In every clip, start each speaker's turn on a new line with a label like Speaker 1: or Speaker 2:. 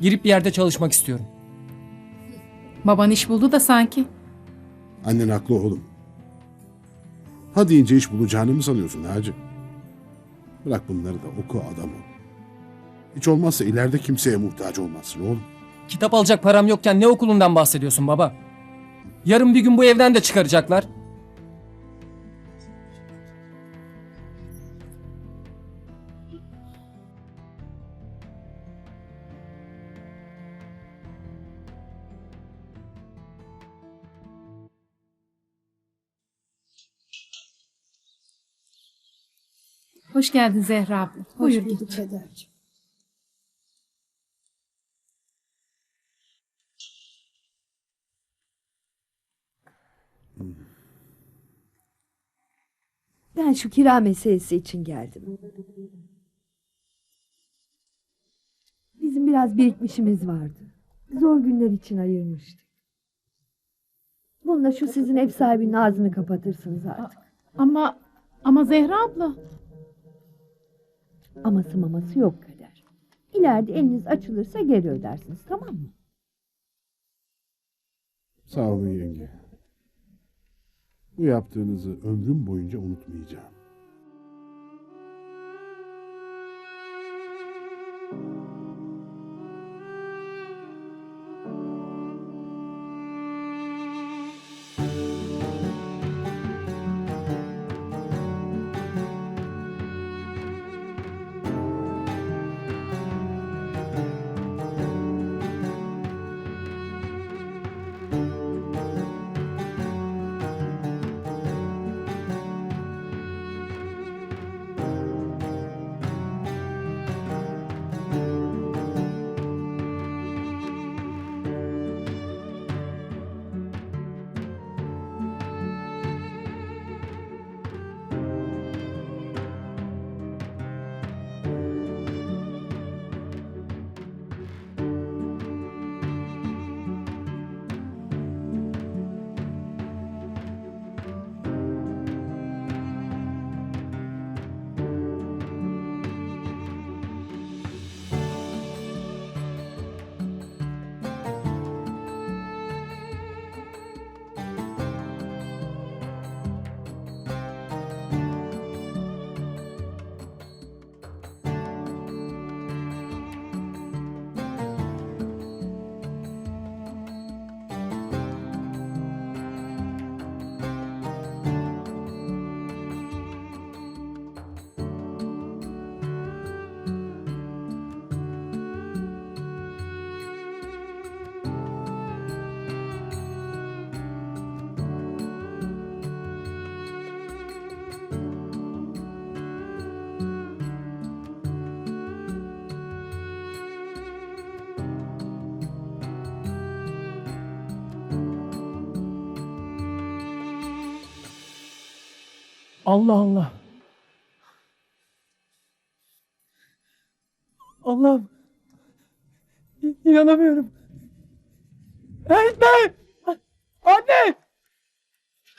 Speaker 1: Girip bir yerde çalışmak istiyorum.
Speaker 2: Baban iş buldu da sanki.
Speaker 3: Annen haklı oğlum. Ha deyince iş bulacağını mı sanıyorsun Hacı? Bırak bunları da oku adam ol. Hiç olmazsa ileride kimseye muhtaç olmazsın oğlum.
Speaker 1: Kitap alacak param yokken ne okulundan bahsediyorsun baba? Yarın bir gün bu evden de çıkaracaklar.
Speaker 2: Hoş geldin Zehra abla. Buyur git.
Speaker 4: Ben şu kira meselesi için geldim. Bizim biraz birikmişimiz vardı. Zor günler için ayırmıştık. Bununla şu sizin ev sahibinin ağzını kapatırsınız artık.
Speaker 2: Ama ama Zehra abla.
Speaker 4: Aması maması yok kader. İleride eliniz açılırsa geri ödersiniz tamam mı?
Speaker 3: Sağ olun yenge. Bu yaptığınızı ömrüm boyunca unutmayacağım.
Speaker 1: Allah Allah. Allah'ım. İnanamıyorum. Öğretmen! Anne!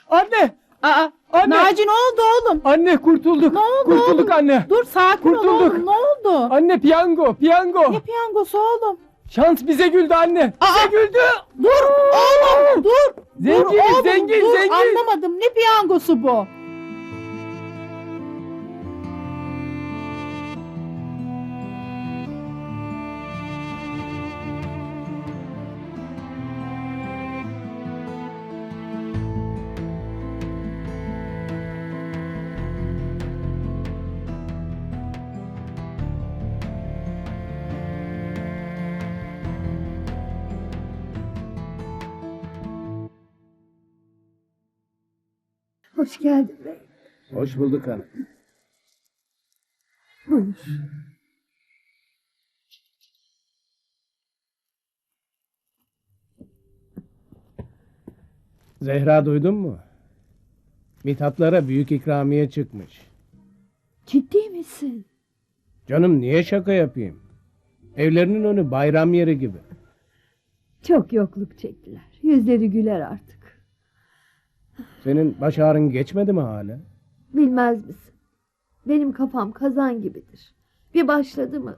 Speaker 1: Anne!
Speaker 2: Aa,
Speaker 1: Anne!
Speaker 2: Naci ne oldu oğlum?
Speaker 1: Anne kurtulduk.
Speaker 2: Ne oldu
Speaker 1: Kurtulduk
Speaker 2: oğlum?
Speaker 1: anne.
Speaker 2: Dur sakin ol
Speaker 1: Kurtulduk.
Speaker 2: oğlum. Ne oldu?
Speaker 1: Anne piyango, piyango.
Speaker 2: Ne piyangosu oğlum?
Speaker 1: Şans bize güldü anne. Bize güldü.
Speaker 2: Dur oğlum dur.
Speaker 1: Zengin,
Speaker 2: dur oğlum,
Speaker 1: zengin,
Speaker 2: dur.
Speaker 1: zengin.
Speaker 2: Anlamadım ne piyangosu bu?
Speaker 4: Hoş geldin bey.
Speaker 5: Hoş bulduk hanım.
Speaker 4: Buyur.
Speaker 5: Zehra duydun mu? Mithatlara büyük ikramiye çıkmış.
Speaker 4: Ciddi misin?
Speaker 5: Canım niye şaka yapayım? Evlerinin önü bayram yeri gibi.
Speaker 4: Çok yokluk çektiler. Yüzleri güler artık.
Speaker 5: Senin baş ağrın geçmedi mi hala?
Speaker 4: Bilmez misin? Benim kafam kazan gibidir. Bir başladı mı?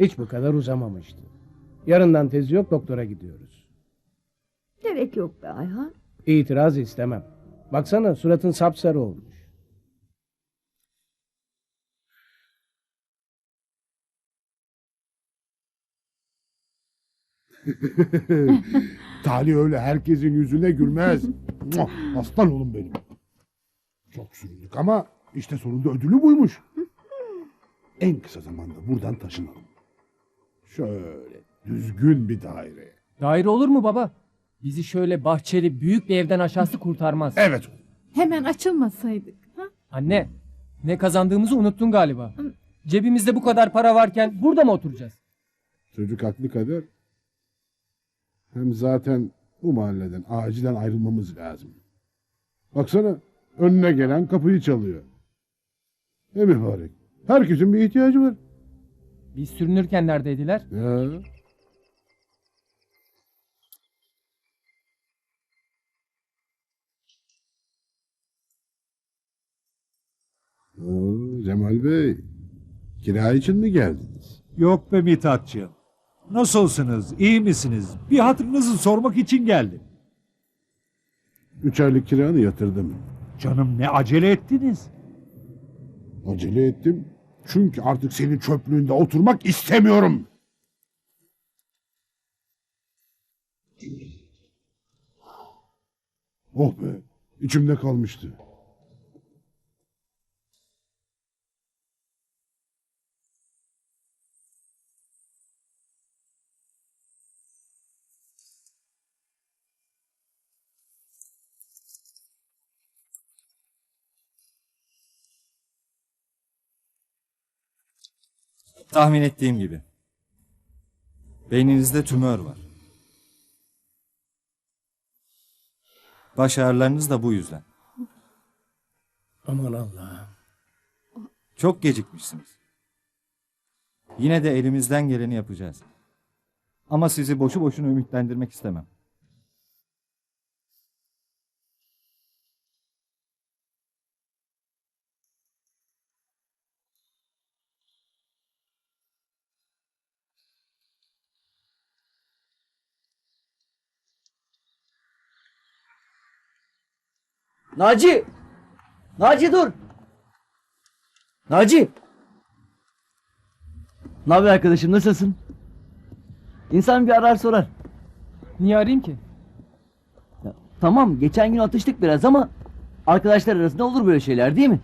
Speaker 5: Hiç bu kadar uzamamıştı. Yarından tezi yok doktora gidiyoruz.
Speaker 4: Gerek yok be Ayhan.
Speaker 5: İtiraz istemem. Baksana suratın sapsarı olmuş.
Speaker 3: Talih öyle herkesin yüzüne gülmez. Aslan oğlum benim. Çok süründük ama işte sonunda ödülü buymuş. En kısa zamanda buradan taşınalım. Şöyle düzgün bir daire.
Speaker 1: Daire olur mu baba? Bizi şöyle bahçeli büyük bir evden aşağısı kurtarmaz.
Speaker 3: Evet.
Speaker 2: Hemen açılmasaydık. Ha?
Speaker 1: Anne, ne kazandığımızı unuttun galiba. Cebimizde bu kadar para varken burada mı oturacağız?
Speaker 3: Çocuk haklı kader. Hem zaten bu mahalleden acilen ayrılmamız lazım. Baksana önüne gelen kapıyı çalıyor. Ne mübarek. Herkesin bir ihtiyacı var.
Speaker 1: Biz sürünürken neredeydiler?
Speaker 3: Ya. Oo, Cemal Bey, kira için mi geldiniz?
Speaker 6: Yok be Mithatçığım. Nasılsınız? İyi misiniz? Bir hatırınızı sormak için geldim.
Speaker 3: Üç aylık kiranı yatırdım.
Speaker 6: Canım ne acele ettiniz?
Speaker 3: Acele ettim. Çünkü artık senin çöplüğünde oturmak istemiyorum. Oh be, içimde kalmıştı.
Speaker 7: Tahmin ettiğim gibi. Beyninizde tümör var. Baş ağrılarınız da bu yüzden.
Speaker 5: Aman Allah'ım.
Speaker 7: Çok gecikmişsiniz. Yine de elimizden geleni yapacağız. Ama sizi boşu boşuna ümitlendirmek istemem.
Speaker 8: Naci! Naci dur! Naci! Ne haber arkadaşım nasılsın? İnsan bir arar sorar.
Speaker 1: Niye arayayım ki?
Speaker 8: Ya, tamam geçen gün atıştık biraz ama arkadaşlar arasında olur böyle şeyler değil mi?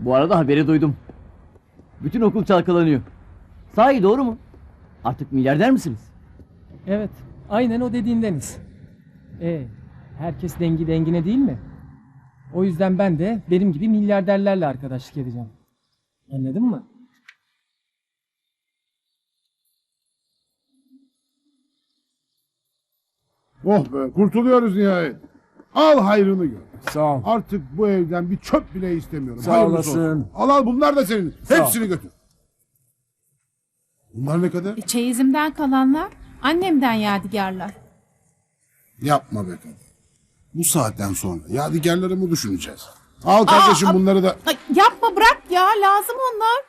Speaker 8: Bu arada haberi duydum. Bütün okul çalkalanıyor. Sahi doğru mu? Artık milyarder misiniz?
Speaker 1: Evet, aynen o dediğindeniz. E, herkes dengi dengine değil mi? O yüzden ben de benim gibi milyarderlerle arkadaşlık edeceğim. Anladın mı?
Speaker 3: Oh be, kurtuluyoruz nihayet. Al hayrını gör.
Speaker 9: Sağ ol.
Speaker 3: Artık bu evden bir çöp bile istemiyorum.
Speaker 9: Sağ
Speaker 3: Hayırlısı
Speaker 9: olasın.
Speaker 3: olsun. Al al bunlar da senin.
Speaker 9: ol.
Speaker 3: Hepsini götür. Bunlar ne kadar?
Speaker 2: E, çeyizimden kalanlar annemden yadigarlar.
Speaker 3: Yapma be kadın. Bu saatten sonra yadigarlarımı düşüneceğiz. Al kardeşim bunları da.
Speaker 2: Ay, yapma bırak ya lazım onlar.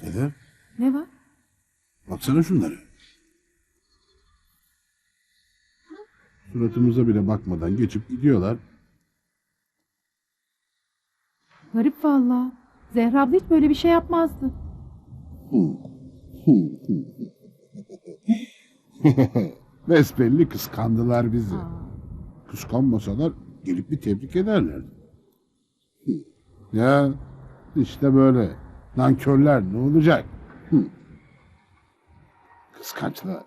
Speaker 3: Kader
Speaker 2: Ne var?
Speaker 3: baksana şunları. Suratımıza bile bakmadan geçip gidiyorlar.
Speaker 2: Garip valla. Zehra abla hiç böyle bir şey yapmazdı.
Speaker 3: Besbelli kıskandılar bizi. Kıskanmasalar gelip bir tebrik ederlerdi. Ya işte böyle nankörler ne olacak? Hı. Kıskançlar.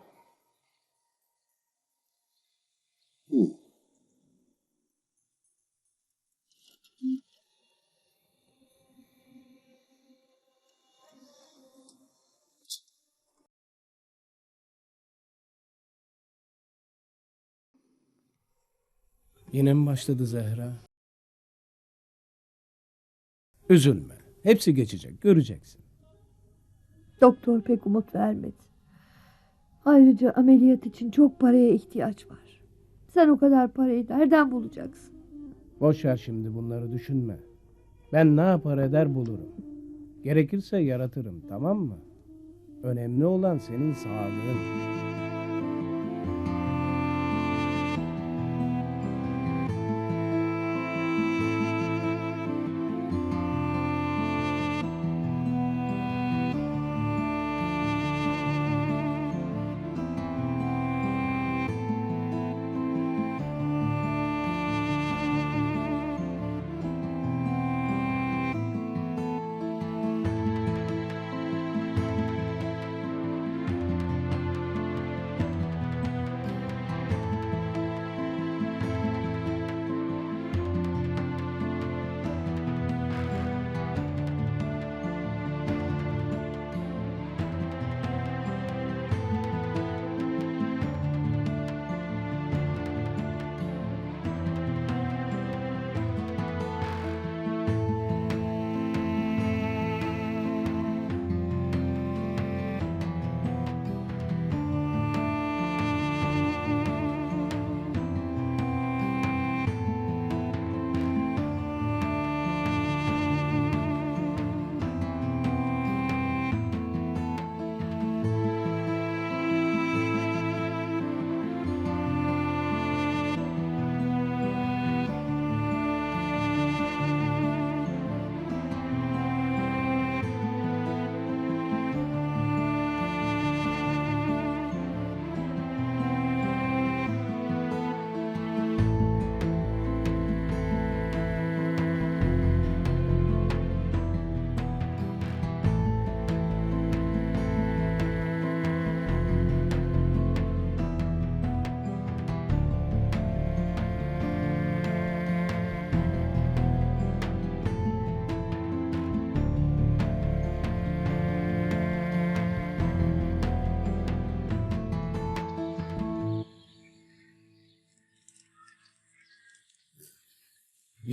Speaker 3: Hı.
Speaker 5: Yine mi başladı Zehra? Üzülme. Hepsi geçecek. Göreceksin.
Speaker 4: Doktor pek umut vermedi. Ayrıca ameliyat için çok paraya ihtiyaç var. Sen o kadar parayı nereden bulacaksın?
Speaker 5: Boş ver şimdi bunları düşünme. Ben ne yapar eder bulurum. Gerekirse yaratırım tamam mı? Önemli olan senin sağlığın.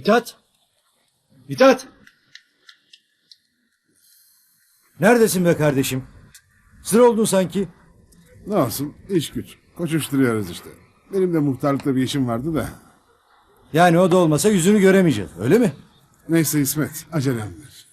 Speaker 9: Mithat! Mithat! Neredesin be kardeşim? Sıra oldun sanki.
Speaker 3: Ne olsun iş güç. Koşuşturuyoruz işte. Benim de muhtarlıkta bir işim vardı da.
Speaker 9: Yani o da olmasa yüzünü göremeyeceğiz öyle mi?
Speaker 3: Neyse İsmet acelem var.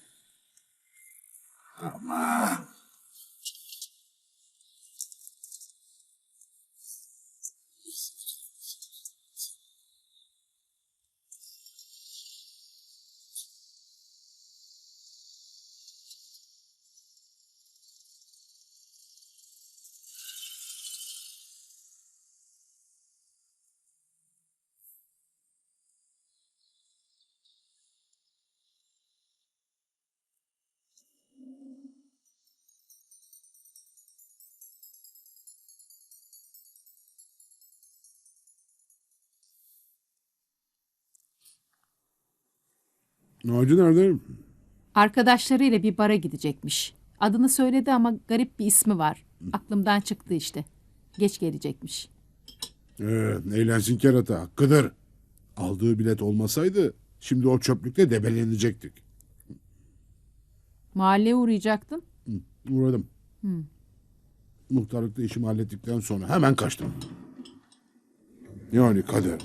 Speaker 3: Naci nerede?
Speaker 2: Arkadaşlarıyla bir bara gidecekmiş. Adını söyledi ama garip bir ismi var. Aklımdan çıktı işte. Geç gelecekmiş.
Speaker 3: Evet, eğlensin kerata. Hakkıdır. Aldığı bilet olmasaydı şimdi o çöplükte debelenecektik.
Speaker 2: Mahalleye uğrayacaktın.
Speaker 3: Uğradım. Muhtarlıkta işimi hallettikten sonra hemen kaçtım. Yani kader.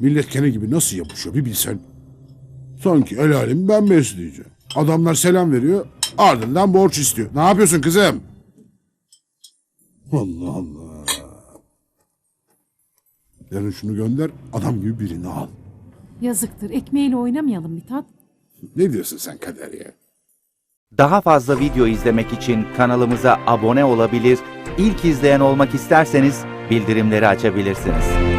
Speaker 3: Millet kene gibi nasıl yapışıyor bir bilsen. Sanki el alemi ben besleyeceğim. Adamlar selam veriyor ardından borç istiyor. Ne yapıyorsun kızım? Allah Allah. Yarın şunu gönder adam gibi birini al.
Speaker 2: Yazıktır. Ekmeğiyle oynamayalım Mithat.
Speaker 3: Ne diyorsun sen kader ya?
Speaker 10: Daha fazla video izlemek için kanalımıza abone olabilir, ilk izleyen olmak isterseniz bildirimleri açabilirsiniz.